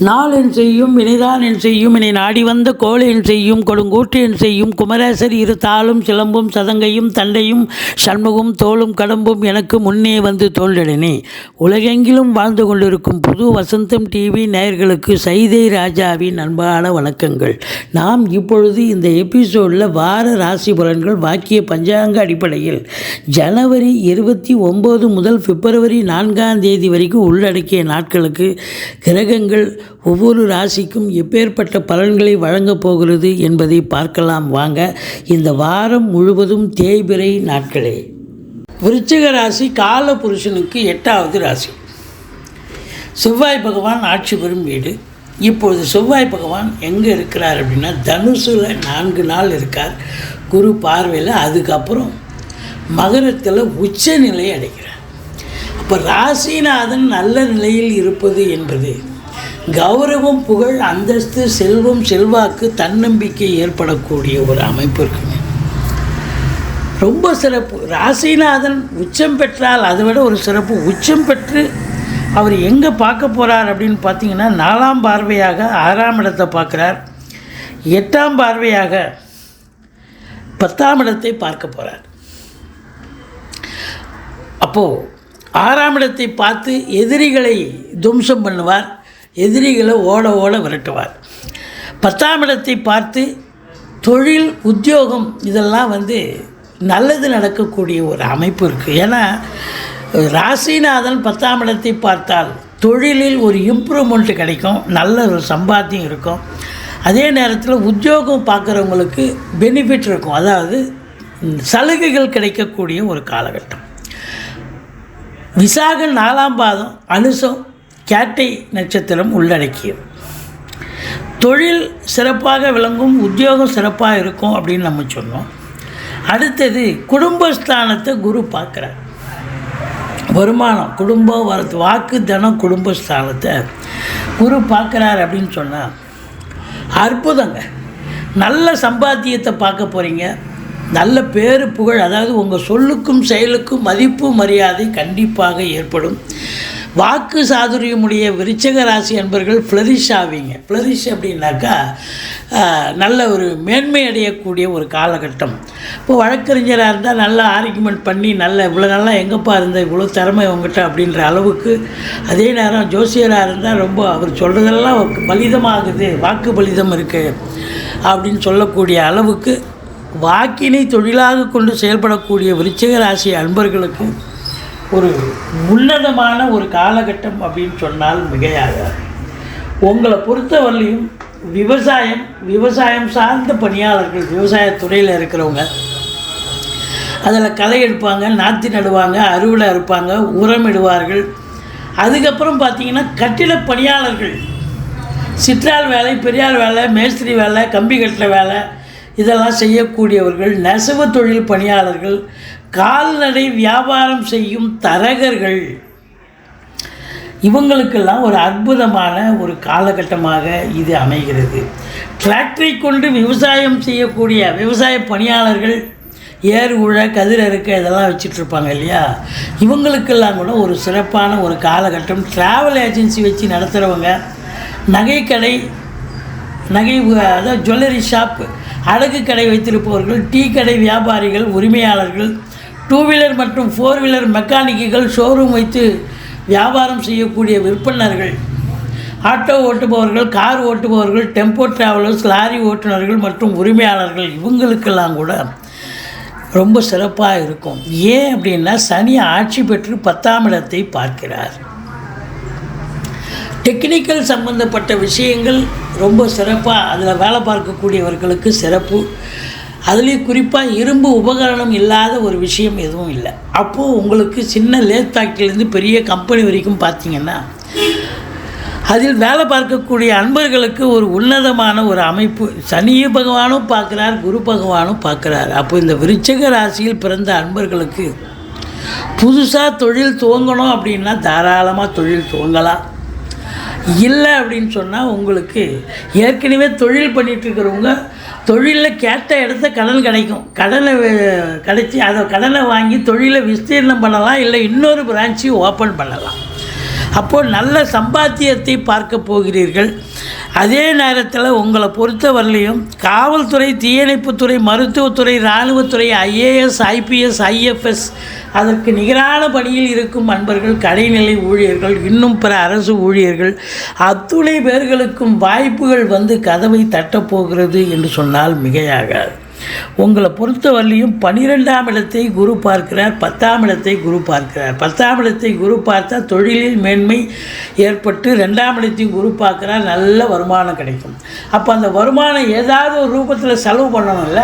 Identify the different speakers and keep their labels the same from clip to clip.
Speaker 1: நாளென் செய்யும் வினைதான் என் செய்யும் இனி நாடி வந்த கோளென் செய்யும் கொடுங்கூற்று என் செய்யும் குமரேசர் இரு தாளும் சிலம்பும் சதங்கையும் தண்டையும் சண்முகம் தோளும் கடம்பும் எனக்கு முன்னே வந்து தோன்றினே உலகெங்கிலும் வாழ்ந்து கொண்டிருக்கும் புது வசந்தம் டிவி நேயர்களுக்கு சைதை ராஜாவின் அன்பான வணக்கங்கள். நாம் இப்பொழுது இந்த எபிசோடில் வார ராசி பலன்கள் வாக்கிய பஞ்சாங்க அடிப்படையில் ஜனவரி இருபத்தி ஒம்பது முதல் பிப்ரவரி நான்காம் தேதி வரைக்கும் உள்ளடக்கிய நாட்களுக்கு கிரகங்கள் ஒவ்வொரு ராசிக்கும் எப்பேற்பட்ட பலன்களை வழங்கப் போகிறது என்பதை பார்க்கலாம். வாங்க இந்த வாரம் முழுவதும் தேய்பிறை நாட்களே. விருச்சிக ராசி கால புருஷனுக்கு எட்டாவது ராசி. செவ்வாய் பகவான் ஆட்சி பெறும் வீடு. இப்பொழுது செவ்வாய் பகவான் எங்கே இருக்கிறார் அப்படின்னா தனுசுல நான்கு நாள் இருக்கார். குரு பார்வையில் அதுக்கப்புறம் மகரத்தில் உச்ச நிலை அடைகிறார். அப்போ ராசிநாதன் நல்ல நிலையில் இருப்பது என்பது கௌரவம் புகழ் அந்தஸ்து செல்வம் செல்வாக்கு தன்னம்பிக்கை ஏற்படக்கூடிய ஒரு அமைப்பு இருக்குங்க. ரொம்ப சிறப்பு. ராசிநாதன் உச்சம் பெற்றால் அதை விட ஒரு சிறப்பு. உச்சம் பெற்று அவர் எங்கே பார்க்க போகிறார் அப்படின்னு பார்த்தீங்கன்னா நாலாம் பார்வையாக ஆறாம் இடத்தை பார்க்குறார். எட்டாம் பார்வையாக பத்தாம் இடத்தை பார்க்க போகிறார் அப்போது ஆறாம் இடத்தை பார்த்து எதிரிகளை துவம்சம் பண்ணுவார். எதிரிகளை ஓட ஓட விரட்டுவார். பத்தாம் இடத்தை பார்த்து தொழில் உத்தியோகம் இதெல்லாம் வந்து நல்லது நடக்கக்கூடிய ஒரு அமைப்பு இருக்குது ஏன்னா ராசிநாதன் பத்தாம் இடத்தை பார்த்தால் தொழிலில் ஒரு இம்ப்ரூவ்மெண்ட் கிடைக்கும் நல்ல ஒரு சம்பாத்தியம் இருக்கும். அதே நேரத்தில் உத்தியோகம் பார்க்குறவங்களுக்கு பெனிஃபிட் இருக்கும். அதாவது சலுகைகள் கிடைக்கக்கூடிய ஒரு காலகட்டம். விசாக நாலாம் பாதம் அனுசம் கேட்டை நட்சத்திரம் உள்ளடக்கியது. தொழில் சிறப்பாக விளங்கும் உத்தியோகம் சிறப்பாக இருக்கும் அப்படின்னு நம்ம சொன்னோம். அடுத்தது குடும்பஸ்தானத்தை குரு பார்க்குறார். வருமானம் குடும்பம் வர வாக்கு தனம் குடும்பஸ்தானத்தை குரு பார்க்குறார் அப்படின்னு சொன்னால் அற்புதங்க. நல்ல சம்பாத்தியத்தை பார்க்க போகிறீங்க நல்ல பேரு புகழ் அதாவது உங்கள் சொல்லுக்கும் செயலுக்கும் மதிப்பு மரியாதை கண்டிப்பாக ஏற்படும். வாக்கு சாதுரியமுடைய விருச்சக ராசி அன்பர்கள் ஃப்ளரிஷ் ஆவீங்க. ஃப்ளரிஷ் அப்படின்னாக்கா நல்ல ஒரு மேன்மை அடையக்கூடிய ஒரு காலகட்டம். இப்போ வழக்கறிஞராக இருந்தால் நல்ல ஆர்குமெண்ட் பண்ணி நல்ல இவ்வளோ நல்லா எங்கப்பா இருந்த இவ்வளோ திறமை உங்ககிட்ட அப்படின்ற அளவுக்கு அதே நேரம் ஜோசியராக இருந்தால் ரொம்ப அவர் சொல்கிறதெல்லாம் பலிதமாகுது வாக்கு பலிதம் இருக்குது அப்படின்னு சொல்லக்கூடிய அளவுக்கு வாக்கினை தொழிலாக கொண்டு செயல்படக்கூடிய விருச்சிக ராசி அன்பர்களுக்கு ஒரு உன்னதமான ஒரு காலகட்டம் அப்படின்னு சொன்னால் மிகையாகாது. உங்களை பொறுத்தவரையிலையும் விவசாயம் விவசாயம் சார்ந்த பணியாளர்கள் விவசாயத்துறையில் இருக்கிறவங்க அதில் களை எடுப்பாங்க நாற்று நடுவாங்க அறுவடை அறுப்பாங்க உரமிடுவார்கள் அதுக்கப்புறம் பார்த்திங்கன்னா கட்டிட பணியாளர்கள். சிற்றால் வேலை பெரியாள் வேலை மேஸ்திரி வேலை கம்பி கட்டுற வேலை இதெல்லாம் செய்யக்கூடியவர்கள் நெசவு தொழில் பணியாளர்கள் கால்நடை வியாபாரம் செய்யும் தரகர்கள். இவங்களுக்கெல்லாம் ஒரு அற்புதமான ஒரு காலகட்டமாக இது அமைகிறது. டிராக்டரை கொண்டு விவசாயம் செய்யக்கூடிய விவசாய பணியாளர்கள் ஏர் உழ கதிர் அறுக்க இதெல்லாம் வச்சிட்ருப்பாங்க இல்லையா? இவங்களுக்கெல்லாம் கூட ஒரு சிறப்பான ஒரு காலகட்டம். ட்ராவல் ஏஜென்சி வச்சு நடத்துகிறவங்க நகைக்கடை நகை அதாவது ஜுவல்லரி ஷாப் அடகு கடை வைத்திருப்பவர்கள் டீ கடை வியாபாரிகள் உரிமையாளர்கள் டூ வீலர் மற்றும் ஃபோர் வீலர் மெக்கானிக்குகள் ஷோரூம் வைத்து வியாபாரம் செய்யக்கூடிய விற்பனர்கள். ஆட்டோ ஓட்டுபவர்கள் கார் ஓட்டுபவர்கள் டெம்போ டிராவலர்ஸ் லாரி ஓட்டுநர்கள் மற்றும் உரிமையாளர்கள் இவங்களுக்கெல்லாம் கூட ரொம்ப சிறப்பாக இருக்கும். ஏன் அப்படின்னா சனி ஆட்சி பெற்று பத்தாம் இடத்தை பார்க்கிறார். டெக்னிக்கல் சம்மந்தப்பட்ட விஷயங்கள் ரொம்ப சிறப்பாக அதில் வேலை பார்க்கக்கூடியவர்களுக்கு சிறப்பு. அதுலேயும் குறிப்பாக இரும்பு உபகரணம் இல்லாத ஒரு விஷயம் எதுவும் இல்லை. அப்போது உங்களுக்கு சின்ன லேத் ஃபேக்ட்ரிலேருந்து பெரிய கம்பெனி வரைக்கும் பார்த்தீங்கன்னா அதில் வேலை பார்க்கக்கூடிய அன்பர்களுக்கு ஒரு உன்னதமான ஒரு அமைப்பு. சனிய பகவானும் பார்க்குறார் குரு பகவானும் பார்க்குறார். அப்போ இந்த விருச்சக ராசியில் பிறந்த அன்பர்களுக்கு புதுசாக தொழில் துவங்கணும் அப்படின்னா தாராளமாக தொழில் துவங்கலாம். இல்லை அப்படின்னு சொன்னால் உங்களுக்கு ஏற்கனவே தொழில் பண்ணிகிட்ருக்கிறவங்க தொழிலில் கேட்ட இடத்த கடன் கிடைக்கும். கடனை கிடைச்சி அதை கடனை வாங்கி தொழிலை விஸ்தீர்ணம் பண்ணலாம் இல்லை இன்னொரு பிரான்ச்சையும் ஓப்பன் பண்ணலாம். அப்போது நல்ல சம்பாத்தியத்தை பார்க்க போகிறீர்கள். அதே நேரத்தில் உங்களை பொறுத்தவரையிலையும் காவல்துறை தீயணைப்புத்துறை மருத்துவத்துறை இராணுவத்துறை ஐஏஎஸ் ஐபிஎஸ் ஐஎஃப்எஸ் அதற்கு நிகரான பணியில் இருக்கும் அன்பர்கள் கடைநிலை ஊழியர்கள் இன்னும் பிற அரசு ஊழியர்கள் அத்துணை பேர்களுக்கும் வாய்ப்புகள் வந்து கதவை தட்டப்போகிறது என்று சொன்னால் மிகையாகாது. உங்களை பொறுத்தவரையிலையும் பன்னிரெண்டாம் இடத்தை குரு பார்க்கிறார் பத்தாம் இடத்தை குரு பார்க்கிறார். பத்தாம் இடத்தை குரு பார்த்தா தொழிலில் மேன்மை ஏற்பட்டு ரெண்டாம் இடத்தையும் குரு பார்க்குறார் நல்ல வருமானம் கிடைக்கும். அப்போ அந்த வருமானம் ஏதாவது ஒரு ரூபத்தில் செலவு பண்ணணும்ல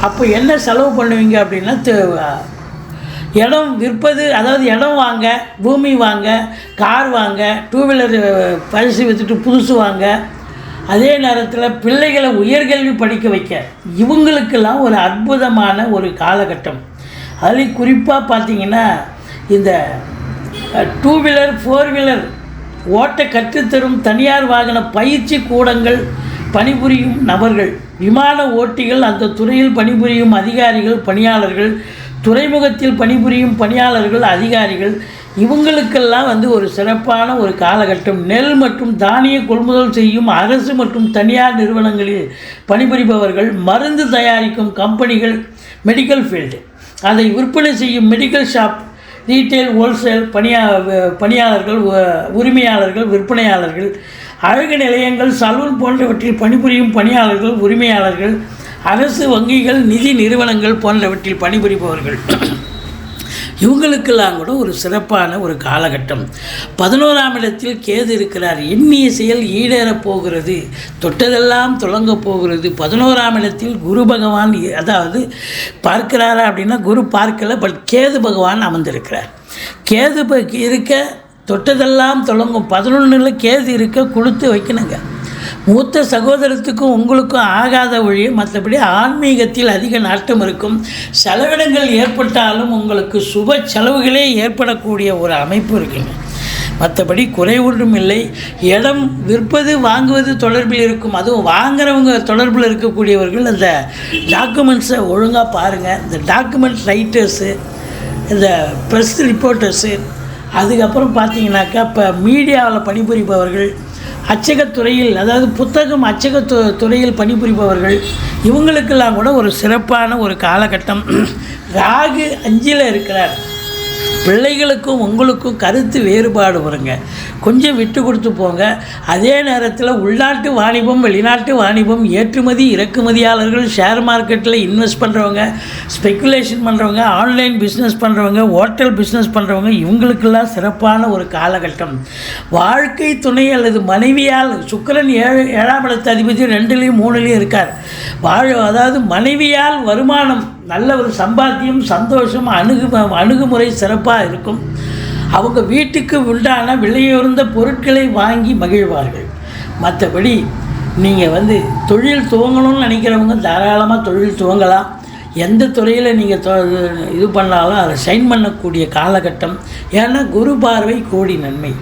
Speaker 1: அப்போ என்ன செலவு பண்ணுவீங்க அப்படின்னா இடம் விற்பது அதாவது இடம் வாங்க பூமி வாங்க கார் வாங்க டூ வீலர் பரிசு விற்றுட்டு புதுசு வாங்க அதே நேரத்தில் பிள்ளைகளை உயர்கல்வி படிக்க வைக்க இவங்களுக்கெல்லாம் ஒரு அற்புதமான ஒரு காலகட்டம். அதுலேயும் குறிப்பாக பார்த்தீங்கன்னா இந்த டூ வீலர் ஃபோர் வீலர் ஓட்ட கற்றுத்தரும் தனியார் வாகன பயிற்சி கூடங்கள் பணிபுரியும் நபர்கள். விமான ஓட்டிகள் அந்த துறையில் பணிபுரியும் அதிகாரிகள் பணியாளர்கள் துறைமுகத்தில் பணிபுரியும் பணியாளர்கள் அதிகாரிகள் இவங்களுக்கெல்லாம் வந்து ஒரு சிறப்பான ஒரு காலகட்டம். நெல் மற்றும் தானிய கொள்முதல் செய்யும் அரசு மற்றும் தனியார் நிறுவனங்களில் பணிபுரிபவர்கள் மருந்து தயாரிக்கும் கம்பெனிகள் மெடிக்கல் ஃபீல்டு அதை விற்பனை செய்யும் மெடிக்கல் ஷாப் ரீட்டைல் ஹோல்சேல் பணியா பணியாளர்கள் உரிமையாளர்கள் விற்பனையாளர்கள் அழகு நிலையங்கள் சலூன் போன்றவற்றில் பணிபுரியும் பணியாளர்கள் உரிமையாளர்கள் அரசு வங்கிகள் நிதி நிறுவனங்கள் போன்றவற்றில் பணிபுரிபவர்கள். இவங்களுக்கெல்லாம் கூட ஒரு சிறப்பான ஒரு காலகட்டம். பதினோராம் இடத்தில் கேது இருக்கிறார். எண்ணிய செயல் ஈடேறப் போகிறது. தொட்டதெல்லாம் தொடங்க போகிறது. பதினோராம் இடத்தில் குரு பகவான் அதாவது பார்க்கிறாரா அப்படின்னா குரு பார்க்கல பட் கேது பகவான் அமர்ந்திருக்கிறார். கேது இருக்க தொட்டதெல்லாம் தொடங்கும். பதினொன்றில் கேது இருக்க கொடுத்து வைக்கணுங்க. மூத்த சகோதரத்துக்கும் உங்களுக்கும் ஆகாத ஒழிய மற்றபடி ஆன்மீகத்தில் அதிக நாட்டம் இருக்கும். செலவினங்கள் ஏற்பட்டாலும் உங்களுக்கு சுப செலவுகளே ஏற்படக்கூடிய ஒரு அமைப்பு இருக்குங்க. மற்றபடி குறை ஒன்றும் இல்லை. இடம் விற்பது வாங்குவது தொடர்பில் இருக்கும். அதுவும் வாங்குறவங்க தொடர்பில் இருக்கக்கூடியவர்கள் அந்த டாக்குமெண்ட்ஸை ஒழுங்காக பாருங்கள் இந்த டாக்குமெண்ட் ரைட்டர்ஸு இந்த ப்ரெஸ் ரிப்போர்ட்டர்ஸு அதுக்கப்புறம் பார்த்தீங்கன்னாக்கா இப்போ மீடியாவில் பணிபுரிபவர்கள் அச்சகத்துறையில் அதாவது புத்தகம் அச்சக து- துறையில் பணிபுரிபவர்கள் இவங்களுக்கெல்லாம் கூட ஒரு சிறப்பான ஒரு காலகட்டம். ராகு அஞ்சில் இருக்கிறார். பிள்ளைகளுக்கும் உங்களுக்கும் கருத்து வேறுபாடு வருங்க. கொஞ்சம் விட்டு கொடுத்து போங்க. அதே நேரத்தில் உள்நாட்டு வாணிபம் வெளிநாட்டு வாணிபம் ஏற்றுமதி இறக்குமதியாளர்கள் ஷேர் மார்க்கெட்டில் இன்வெஸ்ட் பண்ணுறவங்க ஸ்பெக்குலேஷன் பண்ணுறவங்க ஆன்லைன் பிஸ்னஸ் பண்ணுறவங்க ஹோட்டல் பிஸ்னஸ் பண்ணுறவங்க இவங்களுக்கெல்லாம் சிறப்பான ஒரு காலகட்டம். வாழ்க்கை துணை அல்லது மனைவியால் சுக்கரன் ஏழு ஏழாம் இடத்து அதிபதி ரெண்டுலேயும் மூணுலேயும் இருக்கார். வாழ் அதாவது மனைவியால் வருமானம் நல்ல ஒரு சம்பாத்தியம் சந்தோஷம் அணுகு அணுகுமுறை சிறப்பாக இருக்கும். அவங்க வீட்டுக்கு உண்டான விலையுயர்ந்த பொருட்களை வாங்கி மகிழ்வார்கள். மற்றபடி நீங்கள் வந்து தொழில் துவங்கணும்னு நினைக்கிறவங்க தாராளமாக தொழில் துவங்கலாம். எந்த துறையில் நீங்கள் தொ இது பண்ணாலும் அதை சைன் பண்ணக்கூடிய காலகட்டம். ஏன்னா குரு பார்வை கோடி நன்மை.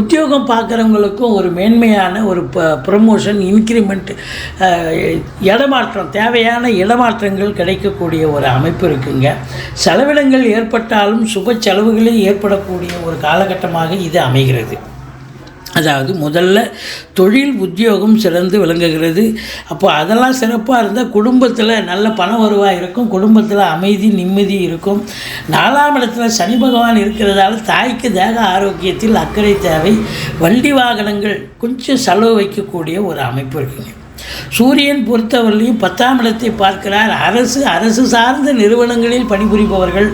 Speaker 1: உத்தியோகம் பார்க்குறவங்களுக்கும் ஒரு மேன்மையான ஒரு ப ப்ரமோஷன் இன்க்ரிமெண்ட் இடமாற்றம் தேவையான இடமாற்றங்கள் கிடைக்கக்கூடிய ஒரு அமைப்பு இருக்குங்க. செலவினங்கள் ஏற்பட்டாலும் சுப செலவுகளே ஏற்படக்கூடிய ஒரு காலகட்டமாக இது அமைகிறது. அதாவது முதல்ல தொழில் உத்தியோகம் சிறந்து விளங்குகிறது. அப்போ அதெல்லாம் சிறப்பாக இருந்தால் குடும்பத்தில் நல்ல பண வருவாய் இருக்கும் குடும்பத்தில் அமைதி நிம்மதி இருக்கும். நாலாம் இடத்துல சனி பகவான் இருக்கிறதால தாய்க்கு தேக ஆரோக்கியத்தில் அக்கறை தேவை. வண்டி வாகனங்கள் கொஞ்சம் செலவு வைக்கக்கூடிய ஒரு அமைப்பு இருக்குங்க. சூரியன் பொறுத்தவரையிலையும் பத்தாம் இடத்தை பார்க்கிறார். அரசு அரசு சார்ந்த நிறுவனங்களில் பணிபுரிபவர்கள்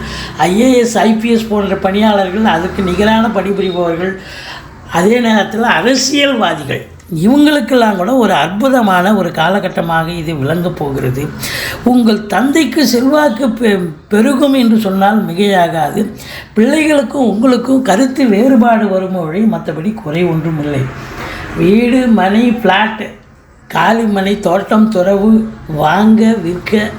Speaker 1: ஐஏஎஸ் ஐபிஎஸ் போன்ற பணியாளர்கள் அதற்கு நிகரான பணிபுரிபவர்கள் அதே நேரத்தில் அரசியல்வாதிகள் இவங்களுக்கெல்லாம் கூட ஒரு அற்புதமான ஒரு காலகட்டமாக இது விளங்கப் போகிறது. உங்கள் தந்தைக்கு செல்வாக்கு பெ பெருகும் என்று சொன்னால் மிகையாகாது. பிள்ளைகளுக்கும் உங்களுக்கும் கருத்து வேறுபாடு வரும் வழி மற்றபடி குறை ஒன்றும் இல்லை வீடு மனை ஃப்ளாட்டு காலிமனை தோட்டம் துறவு வாங்க விற்க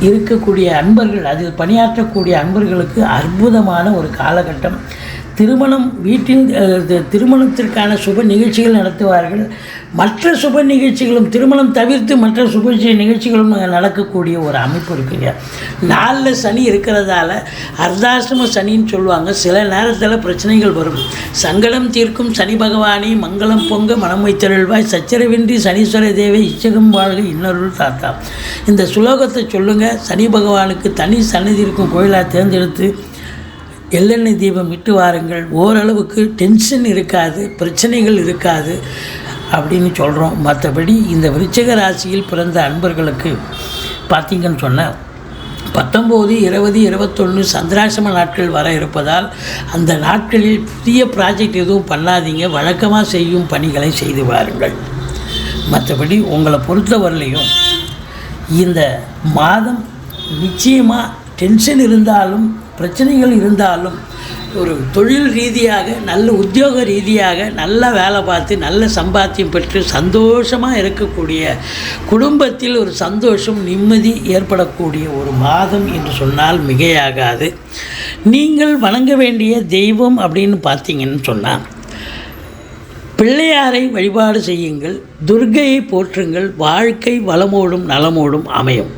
Speaker 1: இருக்கக்கூடிய அன்பர்கள் அதில் பணியாற்றக்கூடிய அன்பர்களுக்கு அற்புதமான ஒரு காலகட்டம். திருமணம் வீட்டில் திருமணத்திற்கான சுப நிகழ்ச்சிகள் நடத்துவார்கள். மற்ற சுப நிகழ்ச்சிகளும் திருமணம் தவிர்த்து மற்ற சுப நிகழ்ச்சிகளும் நடக்கக்கூடிய ஒரு அமைப்பு இருக்குங்க. நாளில் சனி இருக்கிறதால அர்த்தாசிரம சனின்னு சொல்லுவாங்க. சில நேரத்தில் பிரச்சனைகள் வரும். சங்கடம் தீர்க்கும் சனி பகவானே மங்களம் பொங்க மனம் வைத்தருள்வாய். சச்சரவின்றி சனீஸ்வர தேவை இச்சகம் வாழ்க இன்னொருள் தாத்தா. இந்த சுலோகத்தை சொல்லுங்கள் சனி பகவானுக்கு தனி சன்னதி இருக்கும் கோயிலாக தேர்ந்தெடுத்து எள்ளெண்ணெய் தீபம் இட்டு வாருங்கள். ஓரளவுக்கு டென்ஷன் இருக்காது பிரச்சனைகள் இருக்காது அப்படின்னு சொல்கிறோம் மற்றபடி இந்த விருச்சக ராசியில் பிறந்த அன்பர்களுக்கு பார்த்தீங்கன்னு சொன்னால் பத்தொம்போது இருபது இருபத்தொன்று சந்திராசிரம நாட்கள் வர இருப்பதால் அந்த நாட்களில் புதிய ப்ராஜெக்ட் எதுவும் பண்ணாதீங்க. வழக்கமாக செய்யும் பணிகளை செய்து வாருங்கள். மற்றபடி உங்களை பொறுத்தவரையிலையும் இந்த மாதம் நிச்சயமாக டென்ஷன் இருந்தாலும் பிரச்சனைகள் இருந்தாலும் ஒரு தொழில் ரீதியாக நல்ல உத்தியோக ரீதியாக நல்ல வேலை பார்த்து நல்ல சம்பாத்தியம் பெற்று சந்தோஷமாக இருக்கக்கூடிய குடும்பத்தில் ஒரு சந்தோஷம் நிம்மதி ஏற்படக்கூடிய ஒரு மாதம் என்று சொன்னால் மிகையாகாது. நீங்கள் வணங்க வேண்டிய தெய்வம் அப்படின்னு பார்த்தீங்கன்னு சொன்னால் பிள்ளையாரை வழிபாடு செய்யுங்கள் துர்கையை போற்றுங்கள் வாழ்க்கை வளமோடும் நலமோடும் அமையும்.